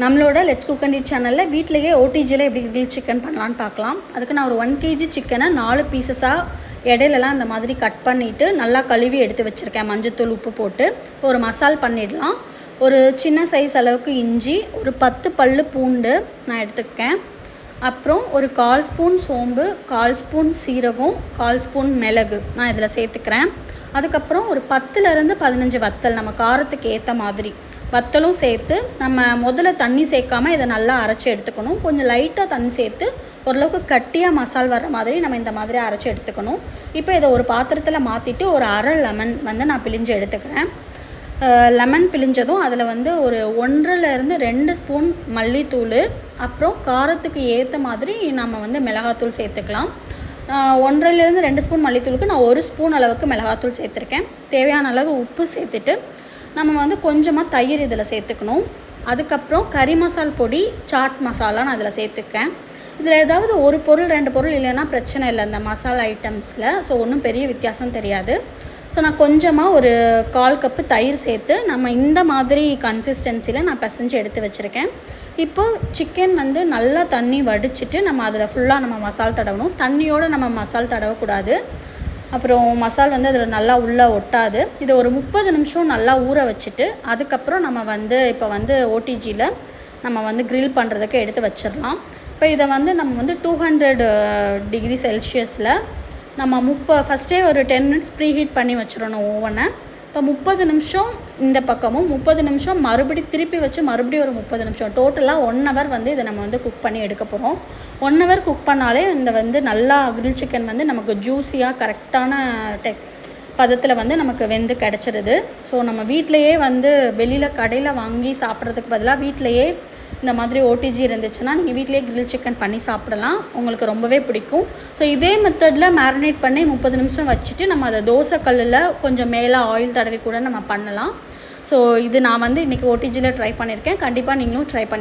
நம்மளோட let's cook and சேனலில் வீட்டிலேயே ஓடிஜியில் எப்படி கிரில் சிக்கன் பண்ணலான்னு பார்க்கலாம். அதுக்கு நான் ஒரு ஒன் கேஜி சிக்கனை நாலு பீசஸாக இடையிலலாம் அந்த மாதிரி கட் பண்ணிவிட்டு நல்லா கழுவி எடுத்து வச்சுருக்கேன். மஞ்சத்தூள் உப்பு போட்டு. இப்போ ஒரு மசால் பண்ணிடலாம். ஒரு சின்ன சைஸ் அளவுக்கு இஞ்சி ஒரு பத்து பல் பூண்டு நான் எடுத்துக்கேன். அப்புறம் ஒரு கால் ஸ்பூன் சோம்பு கால் ஸ்பூன் சீரகம் கால் ஸ்பூன் மிளகு நான் இதில் சேர்த்துக்கிறேன். அதுக்கப்புறம் ஒரு பத்துலேருந்து பதினஞ்சு வத்தல் நம்ம காரத்துக்கு ஏற்ற மாதிரி. வத்தலும் சேர்த்து நம்ம முதல்ல தண்ணி சேர்க்காம இதை நல்லா அரைச்சி எடுத்துக்கணும். கொஞ்சம் லைட்டாக தண்ணி சேர்த்து ஓரளவுக்கு கட்டியாக மசால் வர்ற மாதிரி நம்ம இந்த மாதிரி அரைச்சி எடுத்துக்கணும். இப்போ இதை ஒரு பாத்திரத்தில் மாற்றிட்டு ஒரு அரை லெமன் வந்து நான் பிழிஞ்சு எடுத்துக்கிறேன். லெமன் பிழிஞ்சதும் அதில் வந்து ஒரு ஒன்றிலேருந்து ரெண்டு ஸ்பூன் மல்லித்தூள் அப்புறம் காரத்துக்கு ஏற்ற மாதிரி நம்ம வந்து மிளகாத்தூள் சேர்த்துக்கலாம். ஒன்றரைலேருந்து ரெண்டு ஸ்பூன் மல்லித்தூளுக்கு நான் ஒரு ஸ்பூன் அளவுக்கு மிளகாத்தூள் சேர்த்துருக்கேன். தேவையான அளவு உப்பு சேர்த்துட்டு நம்ம வந்து கொஞ்சமாக தயிர் இதில் சேர்த்துக்கணும். அதுக்கப்புறம் கறி மசால் பொடி சாட் மசாலா நான் அதில் சேர்த்துக்கேன். இதில் ஏதாவது ஒரு பொருள் ரெண்டு பொருள் இல்லைன்னா பிரச்சனை இல்லை. இந்த மசாலா ஐட்டம்ஸில். ஸோ ஒன்றும் பெரிய வித்தியாசம் தெரியாது. ஸோ நான் கொஞ்சமாக ஒரு கால் கப்பு தயிர் சேர்த்து நம்ம இந்த மாதிரி கன்சிஸ்டன்சியில் நான் பிசைஞ்சு எடுத்து வச்சுருக்கேன். இப்போது சிக்கன் வந்து நல்லா தண்ணி வடிச்சிட்டு நம்ம அதில் ஃபுல்லாக நம்ம மசால் தடவணும். தண்ணியோடு நம்ம மசால் தடவக்கூடாது. அப்புறம் மசால் வந்து அதில் நல்லா உள்ளே ஒட்டாது. இதை ஒரு முப்பது நிமிஷம் நல்லா ஊற வச்சுட்டு அதுக்கப்புறம் நம்ம வந்து இப்போ வந்து ஓடிஜியில் நம்ம வந்து க்ரில் பண்ணுறதுக்கு எடுத்து வச்சிடலாம். இப்போ இதை வந்து நம்ம வந்து டூ ஹண்ட்ரட் டிகிரி செல்சியஸில் நம்ம முப்ப ஃபஸ்ட்டே ஒரு டென் மினிட்ஸ் ப்ரீ ஹீட் பண்ணி வச்சிடணும் ஓவனை இப்போ முப்பது நிமிஷம் இந்த பக்கமும் முப்பது நிமிஷம் மறுபடி திருப்பி வச்சு மறுபடியும் ஒரு முப்பது நிமிஷம். டோட்டலாக ஒன் ஹவர் வந்து இதை நம்ம வந்து குக் பண்ணி எடுக்க போகிறோம் ஒன் ஹவர் குக் பண்ணாலே இந்த வந்து நல்லா கிரில் சிக்கன் வந்து நமக்கு ஜூஸியாக கரெக்டான டெக் பதத்தில் வந்து நமக்கு வெந்து கிடச்சிருது. ஸோ நம்ம வீட்டிலையே வந்து வெளியில் கடையில் வாங்கி சாப்பிட்றதுக்கு பதிலாக வீட்டிலையே இந்த மாதிரி ஓடிஜி இருந்துச்சுன்னா நீங்கள் வீட்டிலேயே கிரில் சிக்கன் பண்ணி சாப்பிடலாம். உங்களுக்கு ரொம்பவே பிடிக்கும். ஸோ இதே மெத்தடில் மேரினேட் பண்ணி முப்பது நிமிஷம் வச்சுட்டு நம்ம அதை தோசை கல்லில் கொஞ்சம் மேலே ஆயில் தடவி கூட நம்ம பண்ணலாம். ஸோ இது நான் வந்து இன்றைக்கி ஓடிஜியில் ட்ரை பண்ணியிருக்கேன். கண்டிப்பாக நீங்களும் ட்ரை பண்ணி